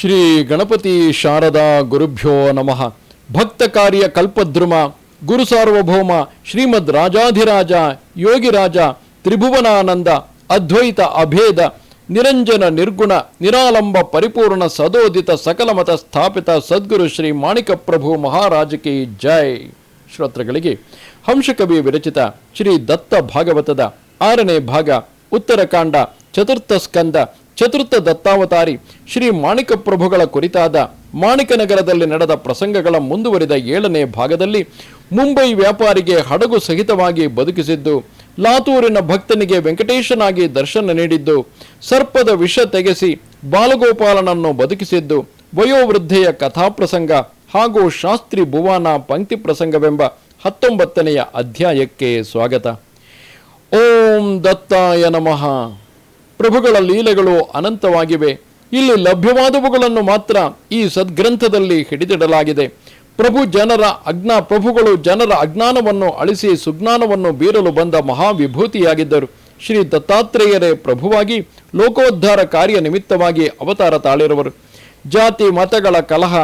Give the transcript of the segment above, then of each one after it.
ಶ್ರೀ ಗಣಪತಿ ಶಾರದಾ ಗುರುಭ್ಯೋ ನಮಃ. ಭಕ್ತ ಕಾರ್ಯ ಕಲ್ಪದ್ರುಮ, ಗುರು ಸಾರ್ವಭೌಮ, ಶ್ರೀಮದ್ ರಾಜಾಧಿರಾಜ ಯೋಗಿರಾಜ ತ್ರಿಭುವನಾನಂದ, ಅದ್ವೈತ ಅಭೇದ, ನಿರಂಜನ ನಿರ್ಗುಣ, ನಿರಾಲಂಬ ಪರಿಪೂರ್ಣ ಸದೋದಿತ ಸಕಲಮತ ಸ್ಥಾಪಿತ ಸದ್ಗುರು ಶ್ರೀ ಮಾಣಿಕ ಪ್ರಭು ಮಹಾರಾಜಕಿ ಜೈ. ಶ್ರೋತ್ರಗಳಿಗೆ ಹಂಸಕವಿ ವಿರಚಿತ ಶ್ರೀ ದತ್ತ ಭಾಗವತದ ಆರನೇ ಭಾಗ, ಉತ್ತರಕಾಂಡ ಚತುರ್ಥ ಸ್ಕಂದ, ಚತುರ್ಥ ದತ್ತಾವತಾರಿ, ಶ್ರೀ ಮಾಣಿಕ ಪ್ರಭುಗಳ ಕುರಿತಾದ ಮಾಣಿಕ ನಗರದಲ್ಲಿ ನಡೆದ ಪ್ರಸಂಗಗಳ ಮುಂದುವರಿದ ಏಳನೇ ಭಾಗದಲ್ಲಿ ಮುಂಬೈ ವ್ಯಾಪಾರಿಗೆ ಹಡಗು ಸಹಿತವಾಗಿ ಬದುಕಿಸಿದ್ದು, ಲಾತೂರಿನ ಭಕ್ತನಿಗೆ ವೆಂಕಟೇಶನಾಗಿ ದರ್ಶನ ನೀಡಿದ್ದು, ಸರ್ಪದ ವಿಷ ತೆಗೆಸಿ ಬಾಲಗೋಪಾಲನನ್ನು ಬದುಕಿಸಿದ್ದು, ವಯೋವೃದ್ಧೆಯ ಕಥಾಪ್ರಸಂಗ ಹಾಗೂ ಶಾಸ್ತ್ರಿ ಭುವಾನ ಪಂಕ್ತಿ ಪ್ರಸಂಗವೆಂಬ ಹತ್ತೊಂಬತ್ತನೆಯ ಅಧ್ಯಾಯಕ್ಕೆ ಸ್ವಾಗತ. ಓಂ ದತ್ತಾಯ ನಮಃ. ಪ್ರಭುಗಳ ಲೀಲೆಗಳು ಅನಂತವಾಗಿವೆ. ಇಲ್ಲಿ ಲಭ್ಯವಾದವುಗಳನ್ನು ಮಾತ್ರ ಈ ಸದ್ಗ್ರಂಥದಲ್ಲಿ ಹಿಡಿದಿಡಲಾಗಿದೆ. ಪ್ರಭು ಜನರ ಅಜ್ಞಾ, ಪ್ರಭುಗಳು ಜನರ ಅಜ್ಞಾನವನ್ನು ಅಳಿಸಿ ಸುಜ್ಞಾನವನ್ನು ಬೀರಲು ಬಂದ ಮಹಾವಿಭೂತಿಯಾಗಿದ್ದರು. ಶ್ರೀ ದತ್ತಾತ್ರೇಯರೇ ಪ್ರಭುವಾಗಿ ಲೋಕೋದ್ಧಾರ ಕಾರ್ಯ ನಿಮಿತ್ತವಾಗಿ ಅವತಾರ ತಾಳಿರುವರು. ಜಾತಿ, ಮತಗಳ ಕಲಹ,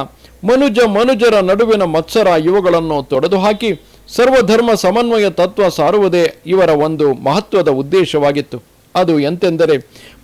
ಮನುಜ, ಮನುಜರ ನಡುವಿನ ಮತ್ಸರ ಇವುಗಳನ್ನು ತೊಡೆದು ಹಾಕಿ ಸರ್ವಧರ್ಮ ಸಮನ್ವಯ ತತ್ವ ಸಾರುವುದೇ ಇವರ ಒಂದು ಮಹತ್ವದ ಉದ್ದೇಶವಾಗಿತ್ತು. ಅದು ಎಂತೆಂದರೆ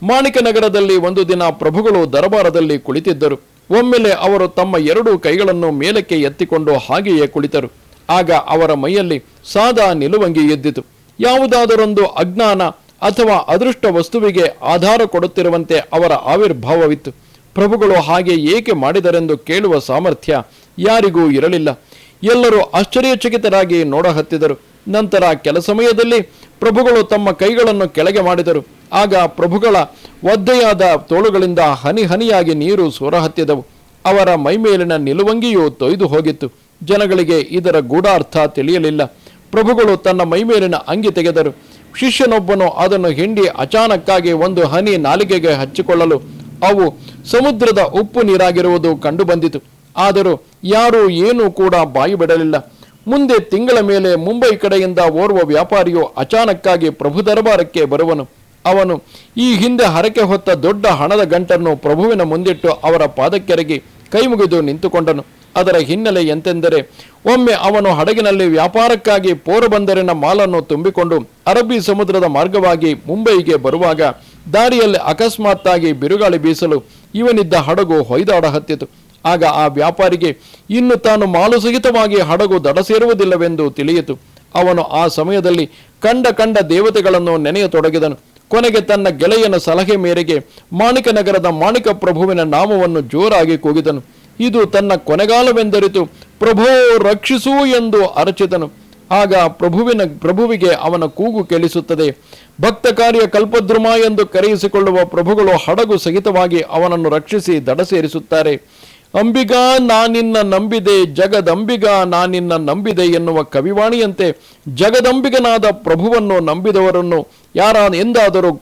ಮಾಣಿಕ ನಗರದಲ್ಲಿ ಒಂದು ದಿನ ಪ್ರಭುಗಳು ದರಬಾರದಲ್ಲಿ ಕುಳಿತಿದ್ದರು. ಒಮ್ಮೆಲೆ ಅವರು ತಮ್ಮ ಎರಡೂ ಕೈಗಳನ್ನು ಮೇಲಕ್ಕೆ ಎತ್ತಿಕೊಂಡು ಹಾಗೆಯೇ ಕುಳಿತರು. ಆಗ ಅವರ ಮೈಯಲ್ಲಿ ಸಾದಾ ನಿಲುವಂಗಿ ಎದ್ದಿತು. ಯಾವುದಾದರೊಂದು ಅಜ್ಞಾನ ಅಥವಾ ಅದೃಷ್ಟ ವಸ್ತುವಿಗೆ ಆಧಾರ ಕೊಡುತ್ತಿರುವಂತೆ ಅವರ ಆವಿರ್ಭಾವವಿತ್ತು. ಪ್ರಭುಗಳು ಹಾಗೆ ಏಕೆ ಮಾಡಿದರೆಂದು ಕೇಳುವ ಸಾಮರ್ಥ್ಯ ಯಾರಿಗೂ ಇರಲಿಲ್ಲ. ಎಲ್ಲರೂ ಆಶ್ಚರ್ಯಚಕಿತರಾಗಿ ನೋಡಹತ್ತಿದರು. ನಂತರ ಕೆಲ ಸಮಯದಲ್ಲಿ ಪ್ರಭುಗಳು ತಮ್ಮ ಕೈಗಳನ್ನು ಕೆಳಗೆ ಮಾಡಿದರು. ಆಗ ಪ್ರಭುಗಳ ಒದ್ದೆಯಾದ ತೋಳುಗಳಿಂದ ಹನಿ ಹನಿಯಾಗಿ ನೀರು ಸೊರಹತ್ತಿದವು. ಅವರ ಮೈಮೇಲಿನ ನಿಲುವಂಗಿಯು ತೊಯ್ದು ಹೋಗಿತ್ತು. ಜನಗಳಿಗೆ ಇದರ ಗೂಢಾರ್ಥ ತಿಳಿಯಲಿಲ್ಲ. ಪ್ರಭುಗಳು ತನ್ನ ಮೈಮೇಲಿನ ಅಂಗಿ ತೆಗೆದರು. ಶಿಷ್ಯನೊಬ್ಬನು ಅದನ್ನು ಹಿಂಡಿ ಅಚಾನಕ್ಕಾಗಿ ಒಂದು ಹನಿ ನಾಲಿಗೆಗೆ ಹಚ್ಚಿಕೊಳ್ಳಲು ಅವು ಸಮುದ್ರದ ಉಪ್ಪು ನೀರಾಗಿರುವುದು ಕಂಡುಬಂದಿತು. ಆದರೂ ಯಾರೂ ಏನೂ ಕೂಡ ಬಾಯಿ ಬಿಡಲಿಲ್ಲ ಮುಂದೆ ತಿಂಗಳ ಮೇಲೆ ಮುಂಬೈ ಕಡೆಯಿಂದ ಓರ್ವ ವ್ಯಾಪಾರಿಯು ಅಚಾನಕ್ಕಾಗಿ ಪ್ರಭು ದರಬಾರಕ್ಕೆ ಬರುವನು. ಅವನು ಈ ಹಿಂದೆ ಹರಕೆ ಹೊತ್ತ ದೊಡ್ಡ ಹಣದ ಗಂಟನ್ನು ಪ್ರಭುವಿನ ಮುಂದಿಟ್ಟು ಅವರ ಪಾದಕ್ಕೆರಗಿ ಕೈ ಮುಗಿದು ನಿಂತುಕೊಂಡನು. ಅದರ ಹಿನ್ನೆಲೆ ಎಂತೆಂದರೆ, ಒಮ್ಮೆ ಅವನು ಹಡಗಿನಲ್ಲಿ ವ್ಯಾಪಾರಕ್ಕಾಗಿ ಪೋರಬಂದರಿನ ಮಾಲನ್ನು ತುಂಬಿಕೊಂಡು ಅರಬ್ಬಿ ಸಮುದ್ರದ ಮಾರ್ಗವಾಗಿ ಮುಂಬೈಗೆ ಬರುವಾಗ ದಾರಿಯಲ್ಲಿ ಅಕಸ್ಮಾತ್ತಾಗಿ ಬಿರುಗಾಳಿ ಬೀಸಲು ಇವನಿದ್ದ ಹಡಗು ಹೊಯ್ದಾಡ ಹತ್ತಿತು ಆಗ ಆ ವ್ಯಾಪಾರಿಗೆ, ಇನ್ನು ತಾನು ಮಾಲು ಸಹಿತವಾಗಿ ಹಡಗು ದಡ ಸೇರುವುದಿಲ್ಲವೆಂದು ತಿಳಿಯಿತು. ಅವನು ಆ ಸಮಯದಲ್ಲಿ ಕಂಡ ಕಂಡ ದೇವತೆಗಳನ್ನು ನೆನೆಯತೊಡಗಿದನು. ಕೊನೆಗೆ ತನ್ನ ಗೆಳೆಯನ ಸಲಹೆ ಮೇರೆಗೆ ಮಾಣಿಕ ನಗರದ ಮಾಣಿಕ ಪ್ರಭುವಿನ ನಾಮವನ್ನು ಜೋರಾಗಿ ಕೂಗಿದನು. ಇದು ತನ್ನ ಕೊನೆಗಾಲವೆಂದರಿತು, ಪ್ರಭೋ, ರಕ್ಷಿಸು ಎಂದು ಅರಚಿದನು. ಆಗ ಪ್ರಭುವಿನ, ಪ್ರಭುವಿಗೆ ಅವನ ಕೂಗು ಕೇಳಿಸುತ್ತದೆ. ಭಕ್ತ ಕಾರ್ಯ ಕಲ್ಪದ್ರುಮ ಎಂದು ಕರೆಯಿಸಿಕೊಳ್ಳುವ ಪ್ರಭುಗಳು ಹಡಗು ಸಹಿತವಾಗಿ ಅವನನ್ನು ರಕ್ಷಿಸಿ ದಡ ಸೇರಿಸುತ್ತಾರೆ ಅಂಬಿಗಾ ನಾನಿನ್ನ ನಂಬಿದೆ, ಜಗದಂಬಿಗ ನಾನಿನ್ನ ನಂಬಿದೆ ಎನ್ನುವ ಕವಿವಾಣಿಯಂತೆ ಜಗದಂಬಿಗನಾದ ಪ್ರಭುವನ್ನು ನಂಬಿದವರನ್ನು ಯಾರ ಎಂದಾದರೂ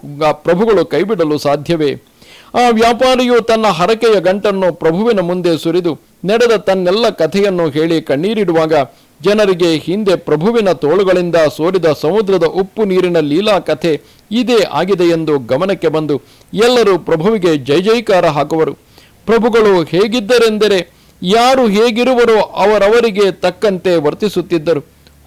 ಪ್ರಭುಗಳು ಕೈಬಿಡಲು ಸಾಧ್ಯವೇ? ಆ ವ್ಯಾಪಾರಿಯು ತನ್ನ ಹರಕೆಯ ಗಂಟನ್ನು ಪ್ರಭುವಿನ ಮುಂದೆ ಸುರಿದು ನಡೆದ ತನ್ನೆಲ್ಲ ಕಥೆಯನ್ನು ಹೇಳಿ ಕಣ್ಣೀರಿಡುವಾಗ ಜನರಿಗೆ ಹಿಂದೆ ಪ್ರಭುವಿನ ತೋಳುಗಳಿಂದ ಸೋರಿದ ಸಮುದ್ರದ ಉಪ್ಪು ನೀರಿನ ಲೀಲಾ ಕಥೆ ಇದೇ ಆಗಿದೆ ಎಂದು ಗಮನಕ್ಕೆ ಬಂದು ಎಲ್ಲರೂ ಪ್ರಭುವಿಗೆ ಜೈ ಜೈಕಾರ ಹಾಕುವರು. ಪ್ರಭುಗಳು ಹೇಗಿದ್ದರೆಂದರೆ ಯಾರು ಹೇಗಿರುವರೋ ಅವರವರಿಗೆ ತಕ್ಕಂತೆ ವರ್ತಿಸುತ್ತಿದ್ದರು.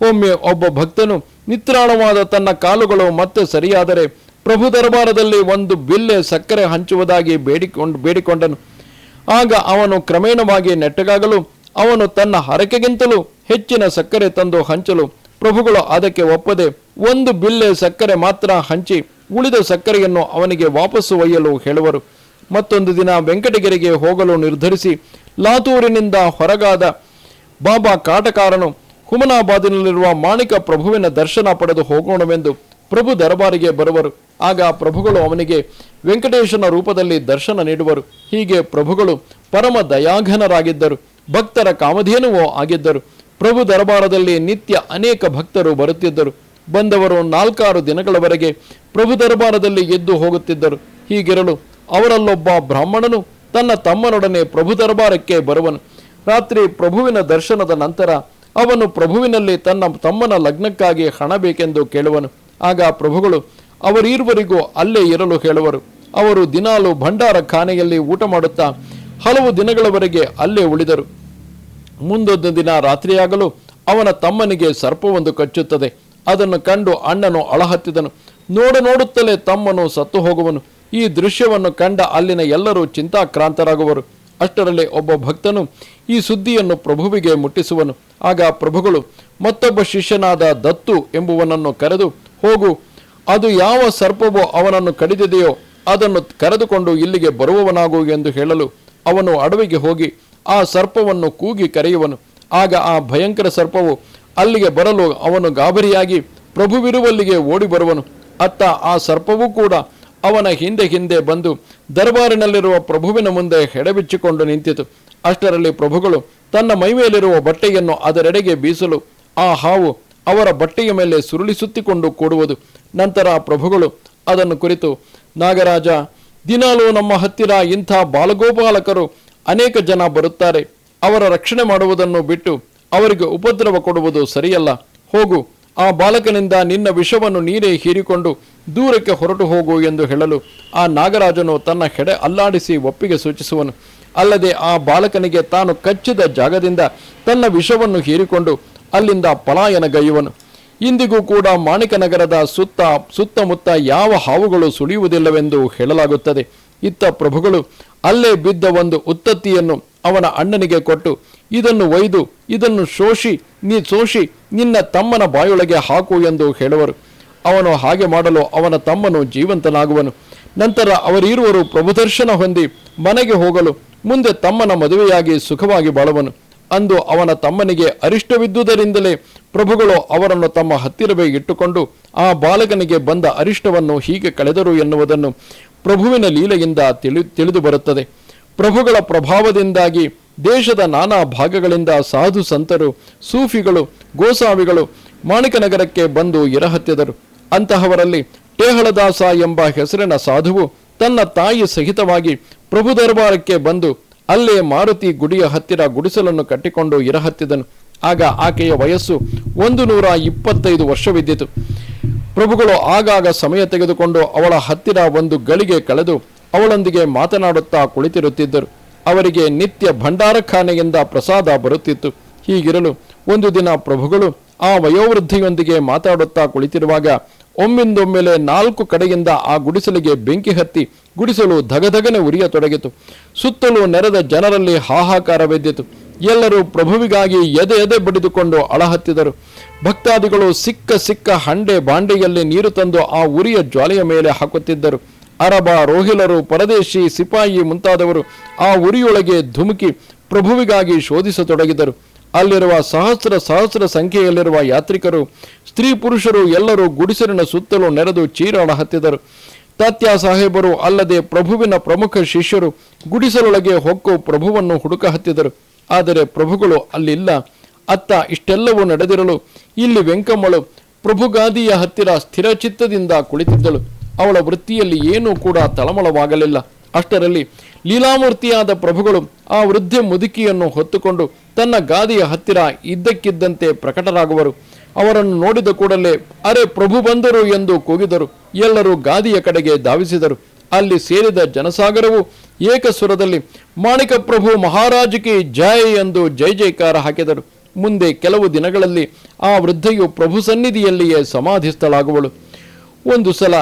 ಒಮ್ಮೆ ಒಬ್ಬ ಭಕ್ತನು ನಿತ್ರಾಣವಾದ ತನ್ನ ಕಾಲುಗಳು ಮತ್ತೆ ಸರಿಯಾದರೆ ಪ್ರಭು ದರ್ಬಾರದಲ್ಲಿ ಒಂದು ಬಿಲ್ಲೆ ಸಕ್ಕರೆ ಹಂಚುವುದಾಗಿ ಬೇಡಿಕೊಂಡು, ಬೇಡಿಕೊಂಡನು. ಆಗ ಅವನು ಕ್ರಮೇಣವಾಗಿ ನೆಟ್ಟಗಾಗಲು, ಅವನು ತನ್ನ ಹರಕೆಗಿಂತಲೂ ಹೆಚ್ಚಿನ ಸಕ್ಕರೆ ತಂದು ಹಂಚಲು ಪ್ರಭುಗಳು ಅದಕ್ಕೆ ಒಪ್ಪದೆ ಒಂದು ಬಿಲ್ಲೆ ಸಕ್ಕರೆ ಮಾತ್ರ ಹಂಚಿ ಉಳಿದ ಸಕ್ಕರೆಯನ್ನು ಅವನಿಗೆ ವಾಪಸ್ಸು ಒಯ್ಯಲು ಹೇಳುವರು. ಮತ್ತೊಂದು ದಿನ ವೆಂಕಟಗಿರಿಗೆ ಹೋಗಲು ನಿರ್ಧರಿಸಿ ಲಾತೂರಿನಿಂದ ಹೊರಗಾದ ಬಾಬಾ ಕಾಟಕಾರನು ಹುಮನಾಬಾದಿನಲ್ಲಿರುವ ಮಾಣಿಕ ಪ್ರಭುವಿನ ದರ್ಶನ ಪಡೆದು ಹೋಗೋಣವೆಂದು ಪ್ರಭು ದರಬಾರಿಗೆ ಬರುವರು. ಆಗ ಪ್ರಭುಗಳು ಅವನಿಗೆ ವೆಂಕಟೇಶನ ರೂಪದಲ್ಲಿ ದರ್ಶನ ನೀಡುವರು. ಹೀಗೆ ಪ್ರಭುಗಳು ಪರಮ ದಯಾಘನರಾಗಿದ್ದರು. ಭಕ್ತರ ಕಾಮಧೇನುವೋ ಆಗಿದ್ದರು. ಪ್ರಭು ದರಬಾರದಲ್ಲಿ ನಿತ್ಯ ಅನೇಕ ಭಕ್ತರು ಬರುತ್ತಿದ್ದರು. ಬಂದವರು ನಾಲ್ಕಾರು ದಿನಗಳವರೆಗೆ ಪ್ರಭು ದರಬಾರದಲ್ಲಿ ಎದ್ದು ಹೋಗುತ್ತಿದ್ದರು. ಹೀಗಿರಲು ಅವರಲ್ಲೊಬ್ಬ ಬ್ರಾಹ್ಮಣನು ತನ್ನ ತಮ್ಮನೊಡನೆ ಪ್ರಭು ದರಬಾರಕ್ಕೆ ಬರುವನು. ರಾತ್ರಿ ಪ್ರಭುವಿನ ದರ್ಶನದ ನಂತರ ಅವನು ಪ್ರಭುವಿನಲ್ಲಿ ತನ್ನ ತಮ್ಮನ ಲಗ್ನಕ್ಕಾಗಿ ಹಣ ಬೇಕೆಂದು ಕೇಳುವನು. ಆಗ ಪ್ರಭುಗಳು, ಅವರೀರ್ವರಿಗೂ ಅಲ್ಲೇ ಇರಲು ಹೇಳುವರು. ಅವರು ದಿನಾಲು ಭಂಡಾರ ಖಾನೆಯಲ್ಲಿ ಊಟ ಮಾಡುತ್ತಾ ಹಲವು ದಿನಗಳವರೆಗೆ ಅಲ್ಲೇ ಉಳಿದರು. ಮುಂದೊಂದು ದಿನ ರಾತ್ರಿಯಾಗಲು ಅವನ ತಮ್ಮನಿಗೆ ಸರ್ಪವೊಂದು ಕಚ್ಚುತ್ತದೆ. ಅದನ್ನು ಕಂಡು ಅಣ್ಣನು ಅಳಹತ್ತಿದನು. ನೋಡ ನೋಡುತ್ತಲೇ ತಮ್ಮನು ಸತ್ತು ಹೋಗುವನು. ಈ ದೃಶ್ಯವನ್ನು ಕಂಡ ಅಲ್ಲಿನ ಎಲ್ಲರೂ ಚಿಂತಾಕ್ರಾಂತರಾಗುವರು. ಅಷ್ಟರಲ್ಲಿ ಒಬ್ಬ ಭಕ್ತನು ಈ ಸುದ್ದಿಯನ್ನು ಪ್ರಭುವಿಗೆ ಮುಟ್ಟಿಸುವನು. ಆಗ ಪ್ರಭುಗಳು, ಮತ್ತೊಬ್ಬ ಶಿಷ್ಯನಾದ ದತ್ತು ಎಂಬುವನನ್ನು ಕರೆದು, ಹೋಗು, ಅದು ಯಾವ ಸರ್ಪವೋ ಅವನನ್ನು ಕಡಿದಿದೆಯೋ ಅದನ್ನು ಕರೆದುಕೊಂಡು ಇಲ್ಲಿಗೆ ಬರುವವನಾಗು ಎಂದು ಹೇಳಲು ಅವನು ಅಡವಿಗೆ ಹೋಗಿ ಆ ಸರ್ಪವನ್ನು ಕೂಗಿ ಕರೆಯುವನು. ಆಗ ಆ ಭಯಂಕರ ಸರ್ಪವು ಅಲ್ಲಿಗೆ ಬರಲು ಅವನು ಗಾಬರಿಯಾಗಿ ಪ್ರಭುವಿರುವಲ್ಲಿಗೆ ಓಡಿ ಬರುವನು ಅತ್ತ ಆ ಸರ್ಪವೂ ಕೂಡ ಅವನ ಹಿಂದೆ ಹಿಂದೆ ಬಂದು ದರ್ಬಾರಿನಲ್ಲಿರುವ ಪ್ರಭುವಿನ ಮುಂದೆ ಹೆಡೆಬಿಚ್ಚಿಕೊಂಡು ನಿಂತಿತು. ಅಷ್ಟರಲ್ಲಿ ಪ್ರಭುಗಳು ತನ್ನ ಮೈಮೇಲಿರುವ ಬಟ್ಟೆಯನ್ನು ಅದರೆಡೆಗೆ ಬೀಸಲು ಆ ಹಾವು ಅವರ ಬಟ್ಟೆಯ ಮೇಲೆ ಸುರುಳಿಸುತ್ತಿಕೊಂಡು ಕೂಡುವುದು. ನಂತರ ಪ್ರಭುಗಳು ಅದನ್ನು ಕುರಿತು, ನಾಗರಾಜ, ದಿನಾಲೂ ನಮ್ಮ ಹತ್ತಿರ ಇಂಥ ಬಾಲಗೋಪಾಲಕರು ಅನೇಕ ಜನ ಬರುತ್ತಾರೆ. ಅವರ ರಕ್ಷಣೆ ಮಾಡುವುದನ್ನು ಬಿಟ್ಟು ಅವರಿಗೆ ಉಪದ್ರವ ಕೊಡುವುದು ಸರಿಯಲ್ಲ. ಹೋಗು ಆ ಬಾಲಕನಿಂದ ನಿನ್ನ ವಿಷವನ್ನು ನೀರೇ ಹೀರಿಕೊಂಡು ದೂರಕ್ಕೆ ಹೊರಟು ಹೋಗು ಎಂದು ಹೇಳಲು ಆ ನಾಗರಾಜನು ತನ್ನ ಹೆಡೆ ಅಲ್ಲಾಡಿಸಿ ಒಪ್ಪಿಗೆ ಸೂಚಿಸುವನು. ಅಲ್ಲದೆ ಆ ಬಾಲಕನಿಗೆ ತಾನು ಕಚ್ಚಿದ ಜಾಗದಿಂದ ತನ್ನ ವಿಷವನ್ನು ಹೀರಿಕೊಂಡು ಅಲ್ಲಿಂದ ಪಲಾಯನಗೈಯುವನು ಇಂದಿಗೂ ಕೂಡ ಮಾಣಿಕನಗರದ ಸುತ್ತ, ಸುತ್ತಮುತ್ತ ಯಾವ ಹಾವುಗಳು ಸುಳಿಯುವುದಿಲ್ಲವೆಂದು ಹೇಳಲಾಗುತ್ತದೆ. ಇತ್ತ ಪ್ರಭುಗಳು ಅಲ್ಲೇ ಬಿದ್ದ ಒಂದು ಉತ್ತತ್ತಿಯನ್ನು ಅವನ ಅಣ್ಣನಿಗೆ ಕೊಟ್ಟು, ಇದನ್ನು ಒಯ್ದು, ಇದನ್ನು ಶೋಷಿ, ನೀ ಸೋಷಿ, ನಿನ್ನ ತಮ್ಮನ ಬಾಯೊಳಗೆ ಹಾಕು ಎಂದು ಹೇಳುವರು. ಅವನು ಹಾಗೆ ಮಾಡಲು ಅವನ ತಮ್ಮನು ಜೀವಂತನಾಗುವನು. ನಂತರ ಅವರಿರುವರು ಪ್ರಭುದರ್ಶನ ಹೊಂದಿ ಮನೆಗೆ ಹೋಗಲು, ಮುಂದೆ ತಮ್ಮನ ಮದುವೆಯಾಗಿ ಸುಖವಾಗಿ ಬಾಳುವನು. ಅಂದು ಅವನ ತಮ್ಮನಿಗೆ ಅರಿಷ್ಟವಿದ್ದುದರಿಂದಲೇ ಪ್ರಭುಗಳು ಅವರನ್ನು ತಮ್ಮ ಹತ್ತಿರವೇ ಇಟ್ಟುಕೊಂಡು, ಆ ಬಾಲಕನಿಗೆ ಬಂದ ಅರಿಷ್ಟವನ್ನು ಹೀಗೆ ಕಳೆದರು ಎನ್ನುವುದನ್ನು ಪ್ರಭುವಿನ ಲೀಲೆಯಿಂದ ತಿಳಿ ತಿಳಿದು ಬರುತ್ತದೆ. ಪ್ರಭುಗಳ ಪ್ರಭಾವದಿಂದಾಗಿ ದೇಶದ ನಾನಾ ಭಾಗಗಳಿಂದ ಸಾಧು ಸಂತರು, ಸೂಫಿಗಳು ಗೋಸಾವಿಗಳು ಮಾಣಿಕನಗರಕ್ಕೆ ಬಂದು ಇರಹತ್ತಿದರು. ಅಂತಹವರಲ್ಲಿ ಟೇಹಳದಾಸ ಎಂಬ ಹೆಸರಿನ ಸಾಧುವು ತನ್ನ ತಾಯಿ ಸಹಿತವಾಗಿ ಪ್ರಭು ದರ್ಬಾರಕ್ಕೆ ಬಂದು ಅಲ್ಲೇ ಮಾರುತಿ ಗುಡಿಯ ಹತ್ತಿರ ಗುಡಿಸಲನ್ನು ಕಟ್ಟಿಕೊಂಡು ಇರಹತ್ತಿದನು. ಆಗ ಆಕೆಯ ವಯಸ್ಸು ಒಂದು ನೂರ ಇಪ್ಪತ್ತೈದು ವರ್ಷವಿದ್ದಿತು. ಪ್ರಭುಗಳು ಆಗಾಗ ಸಮಯ ತೆಗೆದುಕೊಂಡು ಅವಳ ಹತ್ತಿರ ಒಂದು ಗಳಿಗೆ ಕಳೆದು ಅವಳೊಂದಿಗೆ ಮಾತನಾಡುತ್ತಾ ಕುಳಿತಿರುತ್ತಿದ್ದರು. ಅವರಿಗೆ ನಿತ್ಯ ಭಂಡಾರಖಾನೆಯಿಂದ ಪ್ರಸಾದ ಬರುತ್ತಿತ್ತು. ಹೀಗಿರಲು ಒಂದು ದಿನ ಪ್ರಭುಗಳು ಆ ವಯೋವೃದ್ಧಿಯೊಂದಿಗೆ ಮಾತಾಡುತ್ತಾ ಕುಳಿತಿರುವಾಗ ಒಮ್ಮಿಂದೊಮ್ಮೆಲೆ ನಾಲ್ಕು ಕಡೆಯಿಂದ ಆ ಗುಡಿಸಲಿಗೆ ಬೆಂಕಿ ಹತ್ತಿ ಗುಡಿಸಲು ಧಗಧಗನೆ ಉರಿಯತೊಡಗಿತು ಸುತ್ತಲೂ ನೆರೆದ ಜನರಲ್ಲಿ ಹಾಹಾಕಾರವೆದ್ದಿತು ಎಲ್ಲರೂ ಪ್ರಭುವಿಗಾಗಿ ಎದೆ ಎದೆ ಬಡಿದುಕೊಂಡು ಅಳಹತ್ತಿದರು. ಭಕ್ತಾದಿಗಳು ಸಿಕ್ಕ ಸಿಕ್ಕ ಹಂಡೆ ಬಾಂಡೆಯಲ್ಲಿ ನೀರು ತಂದು ಆ ಉರಿಯ ಜ್ವಾಲೆಯ ಮೇಲೆ ಹಾಕುತ್ತಿದ್ದರು. ಅರಬ ರೋಹಿಲರು, ಪರದೇಶಿ, ಸಿಪಾಯಿ ಮುಂತಾದವರು ಆ ಉರಿಯೊಳಗೆ ಧುಮುಕಿ ಪ್ರಭುವಿಗಾಗಿ ಶೋಧಿಸತೊಡಗಿದರು. ಅಲ್ಲಿರುವ ಸಹಸ್ರ ಸಹಸ್ರ ಸಂಖ್ಯೆಯಲ್ಲಿರುವ ಯಾತ್ರಿಕರು, ಸ್ತ್ರೀ ಪುರುಷರು ಎಲ್ಲರೂ ಗುಡಿಸಲಿನ ಸುತ್ತಲೂ ನೆರೆದು ಚೀರಾಡ ಹತ್ತಿದರು. ತಾತ್ಯ ಸಾಹೇಬರು ಅಲ್ಲದೆ ಪ್ರಭುವಿನ ಪ್ರಮುಖ ಶಿಷ್ಯರು ಗುಡಿಸಲೊಳಗೆ ಹೊಕ್ಕು ಪ್ರಭುವನ್ನು ಹುಡುಕ ಹತ್ತಿದರು. ಆದರೆ ಪ್ರಭುಗಳು ಅಲ್ಲಿಲ್ಲ. ಅತ್ತ ಇಷ್ಟೆಲ್ಲವೂ ನಡೆದಿರಲು ಇಲ್ಲಿ ವೆಂಕಮ್ಮಳು ಪ್ರಭುಗಾದಿಯ ಹತ್ತಿರ ಸ್ಥಿರಚಿತ್ತದಿಂದ ಕುಳಿತಿದ್ದಳು. ಅವಳ ವೃತ್ತಿಯಲ್ಲಿ ಏನೂ ಕೂಡ ತಳಮಳವಾಗಲಿಲ್ಲ. ಅಷ್ಟರಲ್ಲಿ ಲೀಲಾಮೂರ್ತಿಯಾದ ಪ್ರಭುಗಳು ಆ ವೃದ್ಧೆ ಮುದುಕಿಯನ್ನು ಹೊತ್ತುಕೊಂಡು ತನ್ನ ಗಾದಿಯ ಹತ್ತಿರ ಇದ್ದಕ್ಕಿದ್ದಂತೆ ಪ್ರಕಟರಾಗುವರು. ಅವರನ್ನು ನೋಡಿದ ಕೂಡಲೇ, ಅರೆ ಪ್ರಭು ಬಂದರು ಎಂದು ಕೂಗಿದರು. ಎಲ್ಲರೂ ಗಾದಿಯ ಕಡೆಗೆ ಧಾವಿಸಿದರು. ಅಲ್ಲಿ ಸೇರಿದ ಜನಸಾಗರವು ಏಕಸ್ವರದಲ್ಲಿ, ಮಾಣಿಕ ಪ್ರಭು ಮಹಾರಾಜಕಿ ಜಯ ಎಂದು ಜೈ ಜೈಕಾರ ಹಾಕಿದರು. ಮುಂದೆ ಕೆಲವು ದಿನಗಳಲ್ಲಿ ಆ ವೃದ್ಧೆಯು ಪ್ರಭು ಸನ್ನಿಧಿಯಲ್ಲಿಯೇ ಸಮಾಧಿಸ್ಥಳಾಗುವಳು. ಒಂದು ಸಲ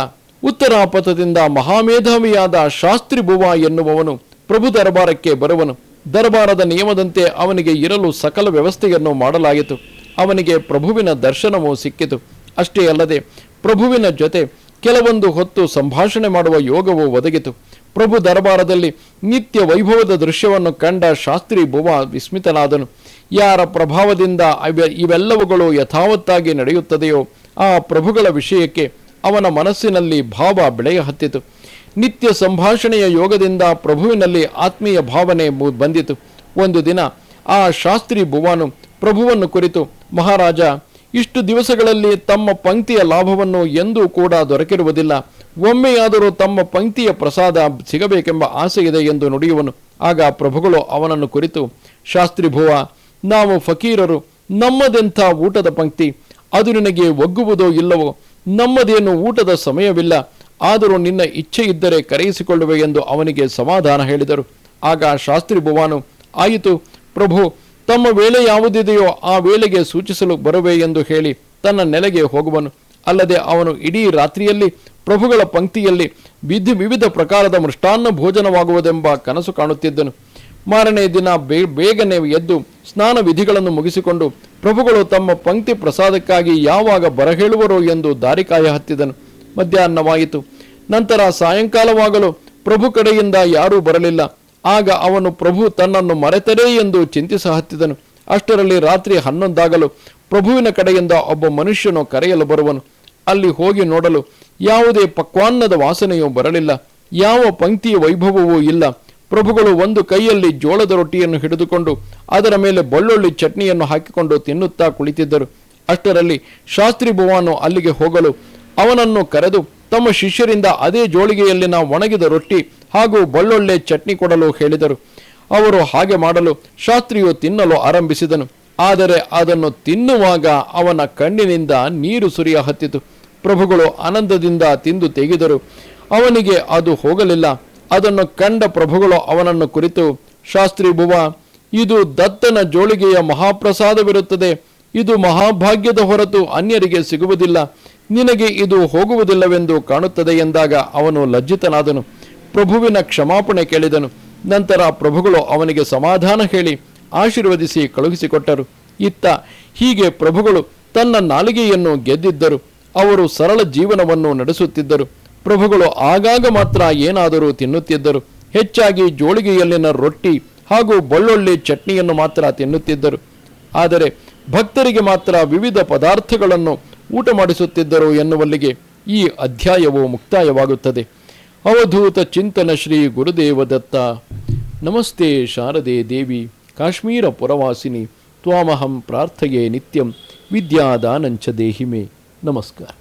ಉತ್ತರಾಪಥದಿಂದ ಮಹಾಮೇಧಾವಿಯಾದ ಶಾಸ್ತ್ರಿ ಬುವ ಎನ್ನುವವನು ಪ್ರಭು ದರಬಾರಕ್ಕೆ ಬರುವನು. ದರಬಾರದ ನಿಯಮದಂತೆ ಅವನಿಗೆ ಇರಲು ಸಕಲ ವ್ಯವಸ್ಥೆಯನ್ನು ಮಾಡಲಾಯಿತು ಅವನಿಗೆ ಪ್ರಭುವಿನ ದರ್ಶನವೂ ಸಿಕ್ಕಿತು. ಅಷ್ಟೇ ಅಲ್ಲದೆ ಪ್ರಭುವಿನ ಜೊತೆ ಕೆಲವೊಂದು ಹೊತ್ತು ಸಂಭಾಷಣೆ ಮಾಡುವ ಯೋಗವೂ ಒದಗಿತು. ಪ್ರಭು ದರಬಾರದಲ್ಲಿ ನಿತ್ಯ ವೈಭವದ ದೃಶ್ಯವನ್ನು ಕಂಡ ಶಾಸ್ತ್ರಿ ಭುವ ವಿಸ್ಮಿತನಾದನು. ಯಾರ ಪ್ರಭಾವದಿಂದ ಇವೆ- ಇವೆಲ್ಲವುಗಳು ಯಥಾವತ್ತಾಗಿ ನಡೆಯುತ್ತದೆಯೋ ಆ ಪ್ರಭುಗಳ ವಿಷಯಕ್ಕೆ ಅವನ ಮನಸ್ಸಿನಲ್ಲಿ ಭಾವ ಬೆಳೆಯ ಹತ್ತಿತು. ನಿತ್ಯ ಸಂಭಾಷಣೆಯ ಯೋಗದಿಂದ ಪ್ರಭುವಿನಲ್ಲಿ ಆತ್ಮೀಯ ಭಾವನೆ ಬಂದಿತು. ಒಂದು ದಿನ ಆ ಶಾಸ್ತ್ರಿ ಭುವಾನು ಪ್ರಭುವನ್ನು ಕುರಿತು, ಮಹಾರಾಜ, ಇಷ್ಟು ದಿವಸಗಳಲ್ಲಿ ತಮ್ಮ ಪಂಕ್ತಿಯ ಲಾಭವನ್ನು ಎಂದೂ ಕೂಡ ದೊರಕಿರುವುದಿಲ್ಲ. ಒಮ್ಮೆಯಾದರೂ ತಮ್ಮ ಪಂಕ್ತಿಯ ಪ್ರಸಾದ ಸಿಗಬೇಕೆಂಬ ಆಸೆ ಇದೆ ಎಂದು ನುಡಿಯುವನು. ಆಗ ಪ್ರಭುಗಳು ಅವನನ್ನು ಕುರಿತು, ಶಾಸ್ತ್ರಿ ಭುವ, ನಾವು ಫಕೀರರು. ನಮ್ಮದೆಂಥ ಊಟದ ಪಂಕ್ತಿ? ಅದು ನಿನಗೆ ಒಗ್ಗುವುದೋ ಇಲ್ಲವೋ? ನಮ್ಮದೇನು ಊಟದ ಸಮಯವಿಲ್ಲ, ಆದರೂ ನಿನ್ನ ಇಚ್ಛೆ ಇದ್ದರೆ ಕರೆಯಿಸಿಕೊಳ್ಳುವೆ ಎಂದು ಅವನಿಗೆ ಸಮಾಧಾನ ಹೇಳಿದರು. ಆಗ ಶಾಸ್ತ್ರಿ ಭುವಾನು, ಆಯಿತು, ಪ್ರಭು, ತಮ್ಮ ವೇಳೆ ಯಾವುದಿದೆಯೋ ಆ ವೇಳೆಗೆ ಸೂಚಿಸಲು ಬರುವೆ ಎಂದು ಹೇಳಿ ತನ್ನ ನೆಲೆಗೆ ಹೋಗುವನು. ಅಲ್ಲದೆ ಅವನು ಇಡೀ ರಾತ್ರಿಯಲ್ಲಿ ಪ್ರಭುಗಳ ಪಂಕ್ತಿಯಲ್ಲಿ ವಿಧಿ ವಿವಿಧ ಪ್ರಕಾರದ ಮೃಷ್ಟಾನ್ನ ಭೋಜನವಾಗುವುದೆಂಬ ಕನಸು ಕಾಣುತ್ತಿದ್ದನು. ಮಾರನೇ ದಿನ ಬೇಗನೆ ಎದ್ದು ಸ್ನಾನ ವಿಧಿಗಳನ್ನು ಮುಗಿಸಿಕೊಂಡು ಪ್ರಭುಗಳು ತಮ್ಮ ಪಂಕ್ತಿ ಪ್ರಸಾದಕ್ಕಾಗಿ ಯಾವಾಗ ಬರಹೇಳುವರು ಎಂದು ದಾರಿಕಾಯ ಹತ್ತಿದನು. ಮಧ್ಯಾಹ್ನವಾಯಿತು. ನಂತರ ಸಾಯಂಕಾಲವಾಗಲು ಪ್ರಭು ಕಡೆಯಿಂದ ಯಾರೂ ಬರಲಿಲ್ಲ. ಆಗ ಅವನು, ಪ್ರಭು, ತನ್ನನ್ನು ಮರೆತರೇ ಎಂದು ಚಿಂತಿಸ ಹತ್ತಿದನು. ಅಷ್ಟರಲ್ಲಿ ರಾತ್ರಿ ಹನ್ನೊಂದಾಗಲು ಪ್ರಭುವಿನ ಕಡೆಯಿಂದ ಒಬ್ಬ ಮನುಷ್ಯನು ಕರೆಯಲು ಬರುವನು. ಅಲ್ಲಿ ಹೋಗಿ ನೋಡಲು ಯಾವುದೇ ಪಕ್ವಾನ್ನದ ವಾಸನೆಯೂ ಬರಲಿಲ್ಲ. ಯಾವ ಪಂಕ್ತಿಯ ವೈಭವವೂ ಇಲ್ಲ. ಪ್ರಭುಗಳು ಒಂದು ಕೈಯಲ್ಲಿ ಜೋಳದ ರೊಟ್ಟಿಯನ್ನು ಹಿಡಿದುಕೊಂಡು ಅದರ ಮೇಲೆ ಬೆಳ್ಳುಳ್ಳಿ ಚಟ್ನಿಯನ್ನು ಹಾಕಿಕೊಂಡು ತಿನ್ನುತ್ತಾ ಕುಳಿತಿದ್ದರು. ಅಷ್ಟರಲ್ಲಿ ಶಾಸ್ತ್ರಿ ಭುವಾನು ಅಲ್ಲಿಗೆ ಹೋಗಲು ಅವನನ್ನು ಕರೆದು, ತಮ್ಮ ಶಿಷ್ಯರಿಂದ ಅದೇ ಜೋಳಿಗೆಯಲ್ಲಿನ ಒಣಗಿದ ರೊಟ್ಟಿ ಹಾಗೂ ಬಳ್ಳೊಳ್ಳೆ ಚಟ್ನಿ ಕೊಡಲು ಹೇಳಿದರು. ಅವರು ಹಾಗೆ ಮಾಡಲು ಶಾಸ್ತ್ರಿಯು ತಿನ್ನಲು ಆರಂಭಿಸಿದನು. ಆದರೆ ಅದನ್ನು ತಿನ್ನುವಾಗ ಅವನ ಕಣ್ಣಿನಿಂದ ನೀರು ಸುರಿಯ ಹತ್ತಿತು ಪ್ರಭುಗಳು ಆನಂದದಿಂದ ತಿಂದು ತೆಗೆದರು. ಅವನಿಗೆ ಅದು ಹೋಗಲಿಲ್ಲ. ಅದನ್ನು ಕಂಡ ಪ್ರಭುಗಳು ಅವನನ್ನು ಕುರಿತು, ಶಾಸ್ತ್ರಿ ಭುವ, ಇದು ದತ್ತನ ಜೋಳಿಗೆಯ ಮಹಾಪ್ರಸಾದವಿರುತ್ತದೆ. ಇದು ಮಹಾಭಾಗ್ಯದ ಹೊರತು ಅನ್ಯರಿಗೆ ಸಿಗುವುದಿಲ್ಲ. ನಿನಗೆ ಇದು ಹೋಗುವುದಿಲ್ಲವೆಂದು ಕಾಣುತ್ತದೆ ಎಂದಾಗ ಅವನು ಲಜ್ಜಿತನಾದನು. ಪ್ರಭುವಿನ ಕ್ಷಮಾಪಣೆ ಕೇಳಿದನು. ನಂತರ ಪ್ರಭುಗಳು ಅವನಿಗೆ ಸಮಾಧಾನ ಹೇಳಿ, ಆಶೀರ್ವದಿಸಿ ಕಳುಹಿಸಿಕೊಟ್ಟರು. ಇತ್ತ ಹೀಗೆ ಪ್ರಭುಗಳು ತನ್ನ ನಾಲಿಗೆಯನ್ನು ಗೆದ್ದಿದ್ದರು. ಅವರು ಸರಳ ಜೀವನವನ್ನು ನಡೆಸುತ್ತಿದ್ದರು. ಪ್ರಭುಗಳು ಆಗಾಗ ಮಾತ್ರ ಏನಾದರೂ ತಿನ್ನುತ್ತಿದ್ದರು. ಹೆಚ್ಚಾಗಿ ಜೋಳಿಗೆಯಲ್ಲಿನ ರೊಟ್ಟಿ ಹಾಗೂ ಬಳ್ಳೊಳ್ಳಿ ಚಟ್ನಿಯನ್ನು ಮಾತ್ರ ತಿನ್ನುತ್ತಿದ್ದರು. ಆದರೆ ಭಕ್ತರಿಗೆ ಮಾತ್ರ ವಿವಿಧ ಪದಾರ್ಥಗಳನ್ನು ಊಟ ಮಾಡಿಸುತ್ತಿದ್ದರು ಎನ್ನುವಲ್ಲಿಗೆ ಈ ಅಧ್ಯಾಯವು ಮುಕ್ತಾಯವಾಗುತ್ತದೆ. ಅವಧೂತ ಚಿಂತನ ಶ್ರೀ ಗುರುದೇವ ದತ್ತ ನಮಸ್ತೆ ಶಾರದೆ ದೇವಿ, ಕಾಶ್ಮೀರ ಪುರವಾಸಿನಿ, ತ್ವಾಮಹಂ ಪ್ರಾರ್ಥಯೇ ನಿತ್ಯಂ ವಿದ್ಯಾದಾನಂಚ ದೇಹಿಮೆ. ನಮಸ್ಕಾರ.